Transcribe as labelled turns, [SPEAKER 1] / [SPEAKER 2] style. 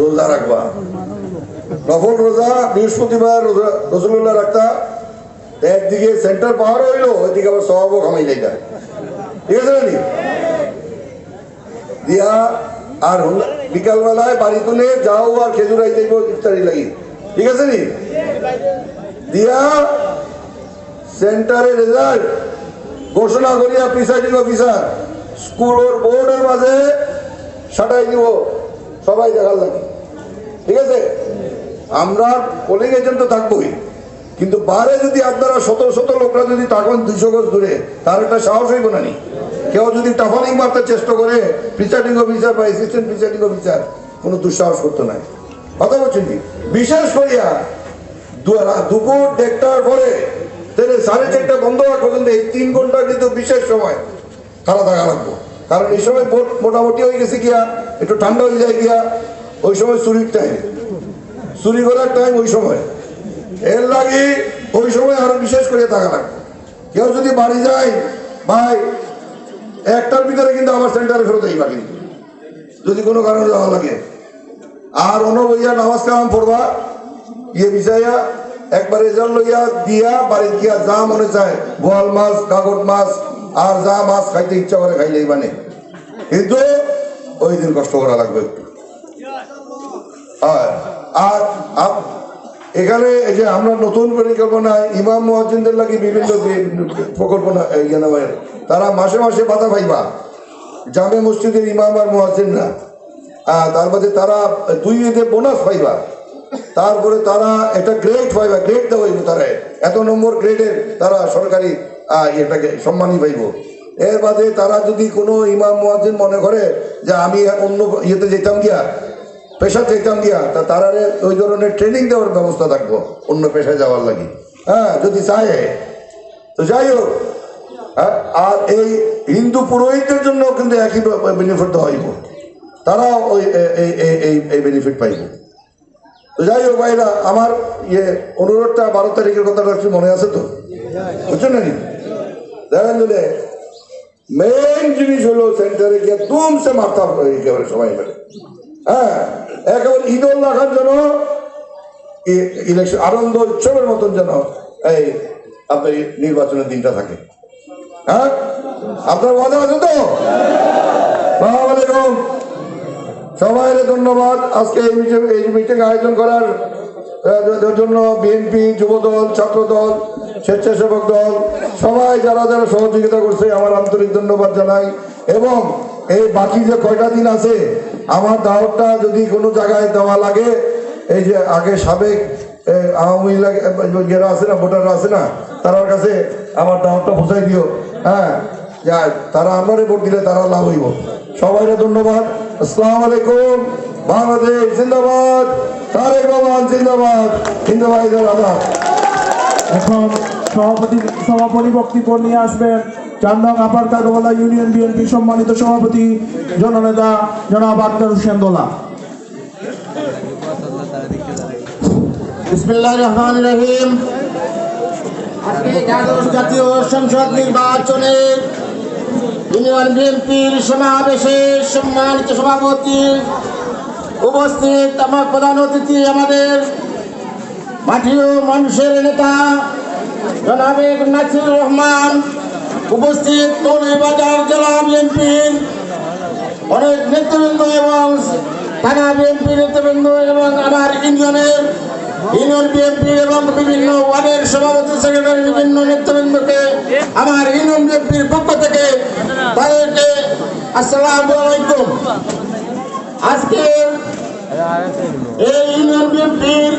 [SPEAKER 1] রোজা রাখবা। নফল রোজা, বৃহস্পতিবার রসুল্লাহ রাখতা। একদিকে সেন্টার পাহাড় হইল, ওইদিকে আবার সবাবও কামাই যাইতা ঠিক আছে নাকি দিয়া আর বিকালবেলায় বাড়ি তুলে যাও আর খেজুর আইতে ইফতারি লাগি। ঠিক আছে নি? দিয়া সেন্টারে রেজাল্ট ঘোষণা করিয়া প্রিসাইডিং অফিসার। স্কুলের বোর্ডের মাঝে সাটাই দিব। সবাই দেখার লাগে। ঠিক আছে? আমরা পোলিং এজেন্ট তো থাকবোই। কিন্তু বারে যদি আপনারা শত শত লোকরা যদি থাকেন দুইশো গজ দূরে, তার একটা সাহস হইব না কেউ যদি টাফানিং মারতে চেষ্টা করে প্রিসাইডিং অফিসার বা অ্যাসিস্ট্যান্ট প্রিসাইডিং অফিসার কোনো দুঃসাহস করতে নাই কথা বলছেন কি? বিশেষ করিয়া দুপুর দেড়টার পরে, তাহলে সাড়ে চারটা বন্ধ হওয়ার পর্যন্ত এই তিন ঘণ্টা কিন্তু বিশেষ সময় খারাপ থাকা লাগবো। কারণ এই সময় মোট- মোটামুটি হয়ে গেছে গিয়া, একটু ঠান্ডা হয়ে যায় গিয়া ওই সময় চুরির টাইম চুরি করার টাইম ওই সময়। এর লাগে ওই সময় আরও বিশেষ করে থাকা লাগবে। কেউ যদি বাড়ি যায়, ভাই, একটার ভিতরে কিন্তু আমার সেন্টারে ফেরত আইবা কিন্তু যদি কোনো কারণে যাওয়া লাগে। আর অন্য বইয়া নামাজ কালাম পড়বা ইয়ে বিষয়া, একবার রেজাল্ট লইয়া দিয়া বাড়ি গিয়া যা মনে চায় বোয়াল মাছ, কাগজ মাছ, আর যা মাছ খাইতে ইচ্ছা করে খাইলেই মানে। কিন্তু ওই দিন কষ্ট করা লাগবে। একটু। আর এখানে যে আমরা নতুন পরিকল্পনায় ইমাম মহাজিনদের লাগে বিভিন্ন বি- প্রকল্প না- এই নেওয়ার। তারা মাসে মাসে পাতা পাইবা। জামে মসজিদের ইমাম আর মহাজিনরা আহ, তার দুই ঈদে বোনাস পাইবা। তারপরে তারা একটা গ্রেড পাইবা গ্রেড দেওয়া হইব তারা। এত নম্বর গ্রেডের তারা সরকারি এটাকে সম্মানই পাইব। এর বাদে তারা যদি কোনো ইমাম মুয়াজ্জিন মনে করে যে আমি অন্য ইয়েতে যেতাম গিয়া পেশা যেতাম দিয়া তা তারা ওই ধরনের ট্রেনিং দেওয়ার ব্যবস্থা থাকব অন্য পেশায় যাওয়ার লাগে। হ্যাঁ যদি চায়। তো যাই হোক হ্যাঁ, আর এই হিন্দু পুরোহিতদের জন্য কিন্তু একই বেনিফিট দেওয়া হইব। তারা ওই এই বেনিফিট পাইব। তো যাই হোক ভাইরা আমার ইয়ে অনুরোধটা বারো তারিখের কথাটা একটু মনে আছে তো? বুঝছেন নাকি? দেখেন যদি মেইন জিনিস হলো সেন্টারে গিয়ে তুমসে মাথা একেবারে সবাই হ্যাঁ একেবারে ঈদল রাখার জন্য ইলেকশন আনন্দ উৎসবের মতন যেন এই আপনার নির্বাচনের দিনটা থাকে। হ্যাঁ? আপনার ওয়াদা আছে তো? আলাইকুম। সবাই ধন্যবাদ। আজকে এই মিটিং এই মিটিং আয়োজন করার জন্য বিএনপি যুবদল, ছাত্রদল, স্বেচ্ছাসেবক দল, সবাই যারা যারা সহযোগিতা করছে, আমার আন্তরিক ধন্যবাদ জানাই। এবং এই বাকি যে কয়টা দিন আছে, আমার দাওয়াতটা যদি কোনো জায়গায় দেওয়া লাগে, এই যে আগে সাবেক আওয়ামী যারা আছে না, ভোটাররা আছে না তার কাছে আমার দাওয়াতটা পৌঁছাই দিও। হ্যাঁ তারা আমারে ভোট দিলে তারা লাভ হইব। সবাইকে ধন্যবাদ। আসসালামু আলাইকুম। বাংলাদেশ জিন্দাবাদ। তারেক রহমান জিন্দাবাদ জিন্দাবাদ।
[SPEAKER 2] এখন সভাপতি সভাপতি বক্তব্য নিয়ে আসবেন। চান্দং আপার ইউনিয়ন বিএনপি সম্মানিত সভাপতি, জননেতা জনাব আক্তার হোসেন দোলা।
[SPEAKER 3] রহিম। জাতীয় সংসদ সম্মানিত সভাপতি উপস্থিত। প্রধান অতিথি আমাদের মাটিও মানুষের নেতা জনাবে নাসির রহমান। উপস্থিত মৌলভীবাজার জেলা বিএনপির অনেক নেতৃবৃন্দ এবং থানা বিএনপি নেতৃবৃন্দ এবং আমার ইউনিয়নের, ইউনিয়ন বিএনপি এবং বিভিন্ন ওয়ার্ডের সভাপতি, সেক্রেটারি, বিভিন্ন নেতৃবৃন্দকে, আমার ইউনিয়ন বিএনপির পক্ষ থেকে তাদেরকে আসসালামু আলাইকুম। আজকে এই ইউনিয়ন বিএনপির